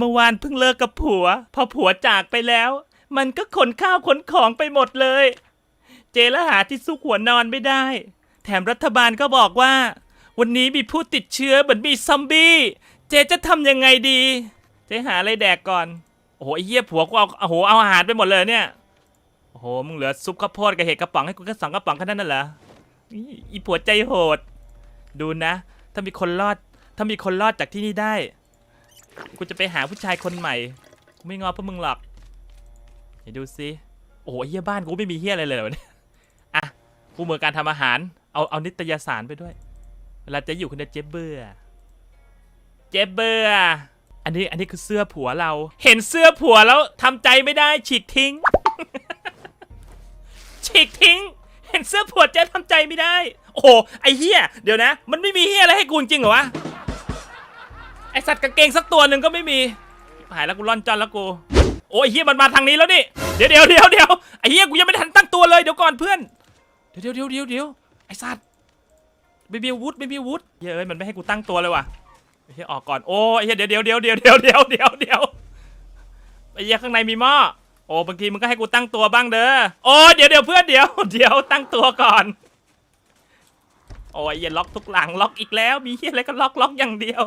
เมื่อวานเพิ่งเลิกกับผัว พอผัวจากไปแล้ว มันก็ขนข้าวขนของไปหมดเลย เจละหาที่ซุกหัวนอนไม่ได้ แถมรัฐบาลก็บอกว่า วันนี้มีผู้ติดเชื้อเหมือนมีซอมบี้ เจจะทำยังไงดี เจหาอะไรแดกก่อน โอ้โหไอ้เหี้ยผัวกูเอาโอ้โหเอาอาหารไปหมดเลยเนี่ย โอ้โหมึงเหลือซุปข้าวโพดกับเห็ดกระป๋องให้กูแค่สองกระป๋องแค่นั้นน่ะเหรออีอีผัวใจโหด ดูนะ ถ้ามีคนรอด ถ้ามีคนรอดจากที่นี่ได้ กูจะไปหาผู้ชายคนใหม่กูไม่งอพวกมึงหรอกเดี๋ยวดูสิโอ้โหเฮียบ้านกูไม่มีเฮียอะไรเลยเหรอวะเนี่ยอะกูมือการทำอาหาร เอาเอานิตยสารไปด้วยเวลาจ๊อยู่คนเดียวเจ๊เบื่อเจ๊เบื่ออันนี้อันนี้คือเสื้อผัวเรา เห็นเสื้อผัวแล้วทำใจไม่ได้ฉีกทิ้ง ฉีกทิ้ง เห็นเสื้อผัวเจ๊ทำใจไม่ได้ โอ้โหไอเฮียเดี๋ยวนะ มันไม่มีเฮียอะไรให้กูจริงเหรอวะ ไอสัตว์กางเกงสักตัวหนึ่งก็ไม่มี หายแล้วกูร่อนจอนแล้วกู โอ้ยเฮียมันมาทางนี้แล้วนี่ เดี๋ยวเดี๋ยวเดี๋ยวเดี๋ยวไอเฮียกูยังไม่ทันตั้งตัวเลยเดี๋ยวก่อนเพื่อน เดี๋ยวเดี๋ยวเดี๋ยวเดี๋ยวไอสัตว์ไม่มีวุธไม่มีวุธเฮ้ยเอ้ยมันไม่ให้กูตั้งตัวเลยว่ะเฮียออกก่อน โอ้ยเฮียเดี๋ยวเดี๋ยวเดี๋ยวเดี๋ยวเดี๋ยวเดี๋ยวเดี๋ยวเดี๋ยวไอเฮียข้างในมีหม้อ โอ้บางทีมึงก็ให้กูตั้งตัวบ้างเด้อ โอ้เดี๋ยวเดี๋ยวเพื่อนเดี๋ยวเดี๋ยวตั้งตัวก่อนโอ้ยเฮียล็อกทุกหลังล็อกอีกแล้ว มีเฮียอะไรก็ล็อกล็อกอย่างเดียว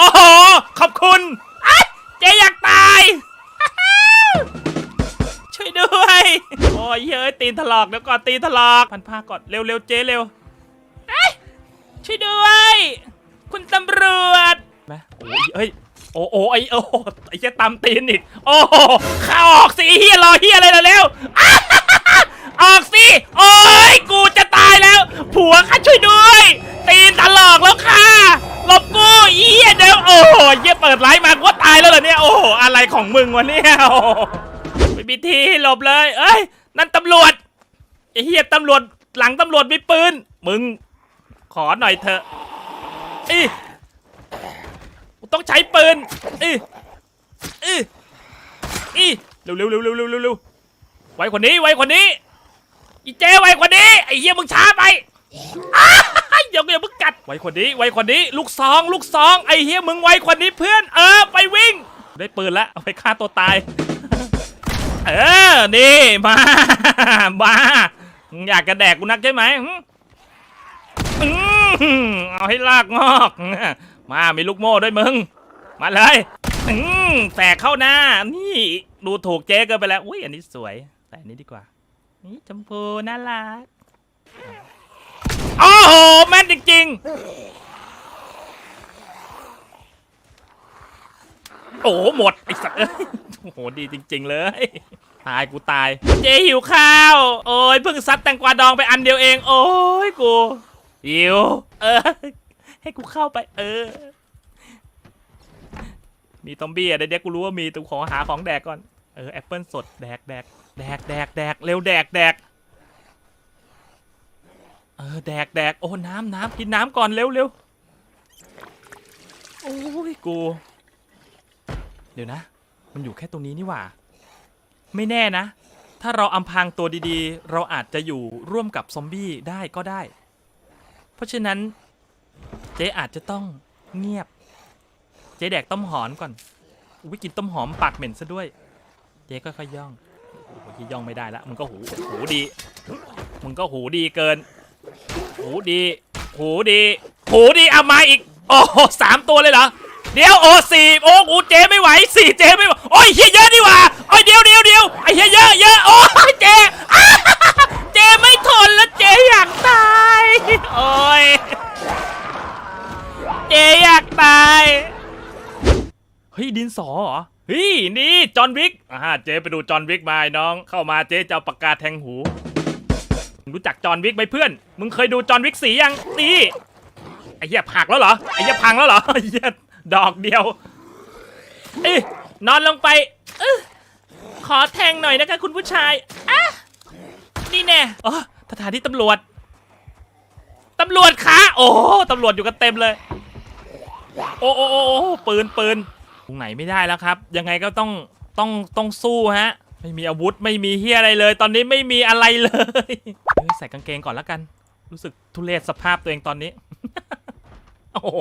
อ้โห ขอบคุณเจ๊อยากตาย ช่วยด้วย โอ้ยเฮ้ยตีนถลอกเดี๋ยวก่อนตีนถลอกพันผ้าก่อนเร็วเร็วเจ๊เร็วเอ้ยช่วยด้วย คุณตำรวจไหมโอ้ยเอ้ยโอ้โอ้ไอโอ้ไอ้เจ๊ตำตีนอีก โอ้โหข้าออกสิเฮียรอเฮียอะไรล่ะเร็วออกสิ โอ้ยกูจะตายแล้ว ผัวข้าช่วยด้วย เหรอเนี่ยโอ้โหอะไรของมึงวะเนี่ยโอ้โหไม่มีที่หลบเลย เอ้ยนั่นตำรวจไอ้เหี้ยตำรวจหลังตำรวจมีปืนมึงขอหน่อยเถอะอีต้องใช้ปืนอีอีอีเร็วเร็วเร็วเร็วเร็วเร็วร็วไวกว่านี้ไวกว่านี้อีเจไวกว่านี้ไอ้เหี้ยมึงช้าไปอ้า เดี๋ยวเดี๋ยวมึงกัด ไวกว่านี้ ไวกว่านี้ ลูกซอง ลูกซอง ไอ้เฮียมึงไวกว่านี้เพื่อน เออ ไปวิ่ง ได้ปืนแล้ว เอาไปฆ่าตัวตาย เออ นี่ มา มาอยากกระแดกกูนักใช่ไหมอืมเอาให้ลากงอก มา มีลูกโม่ด้วยมึง มาเลยอืมแสกเข้าหน้า นี่ ดูถูกเจ๊เกินไปแล้ว อุ้ย อันนี้สวย แต่อันนี้ดีกว่า นี่ชมพูน่ารัก โอ้โห แม่นจริง ๆ โอ้โหหมด ไอ้สัตว์เอ้ยโอ้โห ดีจริง ๆ เลย ตายกูตาย เจหิวข้าว โอ้ยเพิ่งซัดแตงกวาดองไปอันเดียวเอง โอ้ยกูหิว เออ ให้กูเข้าไป เออ มีตอมบี้อะเดี๋ยวกูรู้ว่ามีตัวขอหาของแดกก่อน เออแอปเปิลสดแดกแดกแดกแดกแดกเร็วแดกแดก เออแดกแดกโอ้น้ำน้ำกินน้ำก่อนเร็วเร็วโอ้ยกู เดี๋ยวนะ มันอยู่แค่ตรงนี้นี่หว่า ไม่แน่นะ ถ้าเราอำพรางตัวดีๆ เราอาจจะอยู่ร่วมกับซอมบี้ได้ก็ได้ เพราะฉะนั้น เจ๊อาจจะต้องเงียบ เจ๊แดกต้มหอมก่อนอุ้ยกินต้มหอมปากเหม็นซะด้วย เจ๊ก็ค่อยๆย่องโอ้โหย่องไม่ได้ละมึงก็หูหูดีมึงก็หูดีเกิน หูดี หูดี หูดีเอามาอีก โอ้โหสามตัวเลยเหรอ เดี๋ยวโอ้สี่โอ้กูเจไม่ไหวสี่เจไม่ไหวโอ้ยเฮียเยอะดีกว่าโอ้ยเดี๋ยวเดี๋ยวเดี๋ยวไอ้เฮียเยอะเยอะโอ้ยเจเจไม่ทนแล้วเจอยากตายโอ้ยเจอยากตายเฮ้ยดินสอเหรอเฮ้ยนี่จอห์นวิกอ่าเจไปดูจอห์นวิกมาน้องเข้ามาเจจะเอาปากกาศแทงหู รู้จักจอห์นวิกไหมเพื่อน มึงเคยดูจอห์นวิกสียังนี่ไอ้เหี้ยผักแล้วเหรอ ไอ้เหี้ยพังแล้วเหรอ ไอ้เหี้ยดอกเดียวเอ้ยนอนลงไปเออขอแทงหน่อยนะคะคุณผู้ชายอะนี่แน่อ๋อสถานที่ตำรวจ ตำรวจคะโอ้ตำรวจอยู่กันเต็มเลย โอ้โอ้โอ้ปืนปืนตรงไหนไม่ได้แล้วครับ ยังไงก็ต้องต้องต้องสู้ฮะ ไม่มีอาวุธไม่มีเฮียอะไรเลย ตอนนี้ไม่มีอะไรเลยเฮ้ยใส่กางเกงก่อนแล้วกัน รู้สึกทุเรศสภาพตัวเองตอนนี้ โอ้โห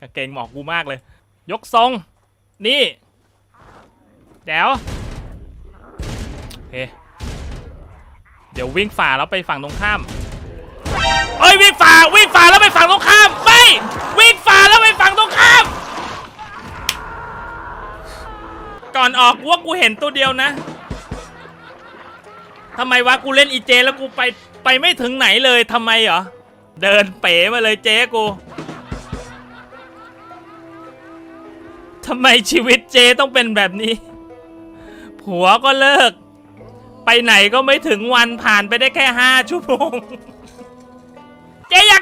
กางเกงเหมาะกูมากเลย ยกทรง นี่เดี๋ยวเคเดี๋ยววิ่งฝ่าแล้วไปฝั่งตรงข้ามเอ้ยวิ่งฝ่าวิ่งฝ่าแล้วไปฝั่งตรงข้ามไม่วิ่งฝ่าแล้วไปฝั่งตรงข้าม ก่อนออกว่ากูเห็นตัวเดียวนะ ทำไมวะกูเล่นอีเจ แล้วกูไปไปไม่ถึงไหนเลยทำไมเหรอ เดินเป๋มาเลยเจ๊กูทำไมชีวิตเจต้องเป็นแบบนี้ ผัวก็เลิก ไปไหนก็ไม่ถึงวันผ่านไปได้แค่ห้าชั่วโมง เจ๊อยาก